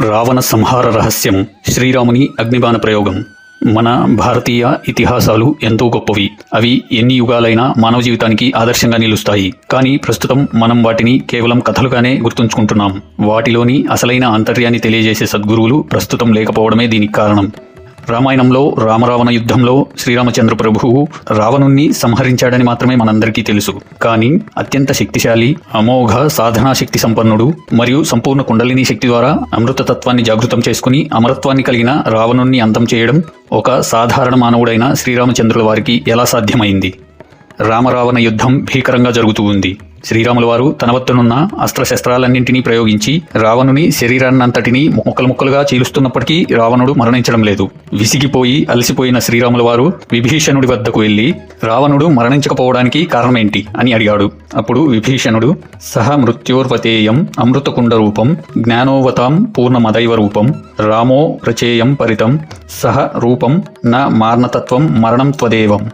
రావణ సంహార రహస్యం శ్రీరాముని అగ్నిబాణ ప్రయోగం. మన భారతీయ ఇతిహాసాలు ఎంతో గొప్పవి. అవి ఎన్ని యుగాలైనా మానవ జీవితానికి ఆదర్శంగా నిలుస్తాయి. కానీ ప్రస్తుతం మనం వాటిని కేవలం కథలుగానే గుర్తుంచుకుంటున్నాం. వాటిలోని అసలైన ఆంతర్యాన్ని తెలియజేసే సద్గురువులు ప్రస్తుతం లేకపోవడమే దీనికి కారణం. రామాయణంలో రామరావణ యుద్ధంలో శ్రీరామచంద్ర ప్రభువు రావణుణ్ణి సంహరించాడని మాత్రమే మనందరికీ తెలుసు. కానీ అత్యంత శక్తిశాలి అమోఘ సాధనా శక్తి సంపన్నుడు మరియు సంపూర్ణ కుండలిని శక్తి ద్వారా అమృతతత్వాన్ని జాగృతం చేసుకుని అమరత్వాన్ని కలిగిన రావణుణ్ణి అంతం చేయడం ఒక సాధారణ మానవుడైన శ్రీరామచంద్రుల వారికి ఎలా సాధ్యమైంది? రామరావణ యుద్ధం భీకరంగా జరుగుతూ ఉంది. శ్రీరాముల వారు తన వద్దనున్న అస్త్రశస్త్రాలన్నింటినీ ప్రయోగించి రావణుని శరీరాన్నంతటినీ ముక్కలు ముక్కలుగా చీలుస్తున్నప్పటికీ రావణుడు మరణించడం లేదు. విసిగిపోయి అలసిపోయిన శ్రీరాముల వారు విభీషణుడి వద్దకు వెళ్ళి రావణుడు మరణించకపోవడానికి కారణమేంటి? అని అడిగాడు. అప్పుడు విభీషణుడు సహ మృత్యోర్వతేయం అమృతకుండ రూపం జ్ఞానోవతాం పూర్ణమదైవ రూపం రామో రచేయం పరితం సహ రూపం న మార్ణతత్వం మరణం త్వదేవం.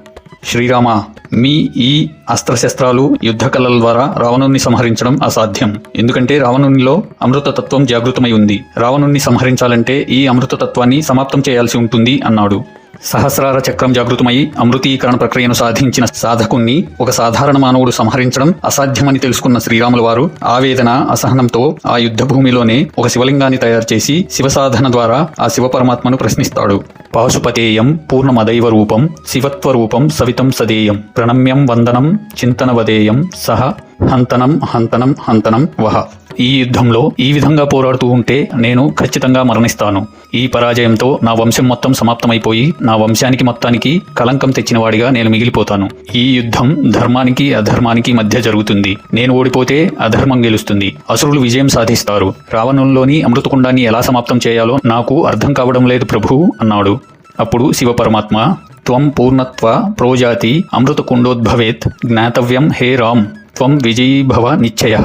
శ్రీరామ మీ ఈ అస్త్రశస్త్రాలు యుద్ధ కళల ద్వారా రావణుణ్ణి సంహరించడం అసాధ్యం. ఎందుకంటే రావణునిలో అమృతతత్వం జాగృతమై ఉంది. రావణుణ్ణి సంహరించాలంటే ఈ అమృతతత్వాన్ని సమాప్తం చేయాల్సి ఉంటుంది అన్నాడు. సహస్రార చక్రం జాగృతమై అమృతీకరణ ప్రక్రియను సాధించిన సాధకుణ్ణి ఒక సాధారణ మానవుడు సంహరించడం అసాధ్యమని తెలుసుకున్న శ్రీరాముల వారు ఆవేదన అసహనంతో ఆ యుద్ధ భూమిలోనే ఒక శివలింగాన్ని తయారు చేసి శివ సాధన ద్వారా ఆ శివ పరమాత్మను ప్రశ్నిస్తాడు. పాశుపతేయం పూర్ణమదైవ రూపం శివత్వ రూపం సవితం సదేయం ప్రణమ్యం వందనం చింతనవదేయం సహ హంతనం హంతనం హంతనం వహ. ఈ యుద్ధంలో ఈ విధంగా పోరాడుతూ ఉంటే నేను ఖచ్చితంగా మరణిస్తాను. ఈ పరాజయంతో నా వంశం మొత్తం సమాప్తమైపోయి నా వంశానికి మొత్తానికి కలంకం తెచ్చినవాడిగా నేను మిగిలిపోతాను. ఈ యుద్ధం ధర్మానికి అధర్మానికి మధ్య జరుగుతుంది. నేను ఓడిపోతే అధర్మం గెలుస్తుంది. అసురులు విజయం సాధిస్తారు. రావణంలోని అమృతకుండాన్ని ఎలా సమాప్తం చేయాలో నాకు అర్థం కావడం లేదు ప్రభు అన్నాడు. అప్పుడు శివ పరమాత్మ త్వం పూర్ణత్వ ప్రోజాతి అమృతకుండోద్భవేత్ జ్ఞాతవ్యం హే రామ్ త్వం విజయీభవ నిశ్చయ.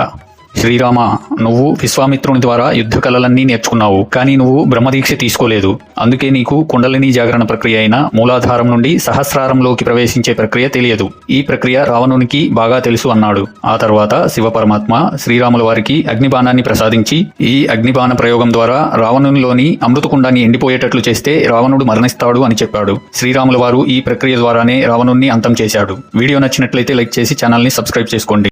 శ్రీరామ నువ్వు విశ్వామిత్రుని ద్వారా యుద్ధ కళలన్నీ నేర్చుకున్నావు కానీ నువ్వు బ్రహ్మదీక్ష తీసుకోలేదు. అందుకే నీకు కుండలిని జాగరణ ప్రక్రియ అయిన మూలాధారం నుండి సహస్రారంలోకి ప్రవేశించే ప్రక్రియ తెలియదు. ఈ ప్రక్రియ రావణునికి బాగా తెలుసు అన్నాడు. ఆ తర్వాత శివ పరమాత్మ శ్రీరాముల వారికి అగ్నిబాణాన్ని ప్రసాదించి ఈ అగ్నిబాణ ప్రయోగం ద్వారా రావణునిలోని అమృతకుండాన్ని ఎండిపోయేటట్లు చేస్తే రావణుడు మరణిస్తాడు అని చెప్పాడు. శ్రీరాముల వారు ఈ ప్రక్రియ ద్వారానే రావణుణ్ణి అంతం చేశాడు. వీడియో నచ్చినట్లయితే లైక్ చేసి ఛానల్ని సబ్స్క్రైబ్ చేసుకోండి.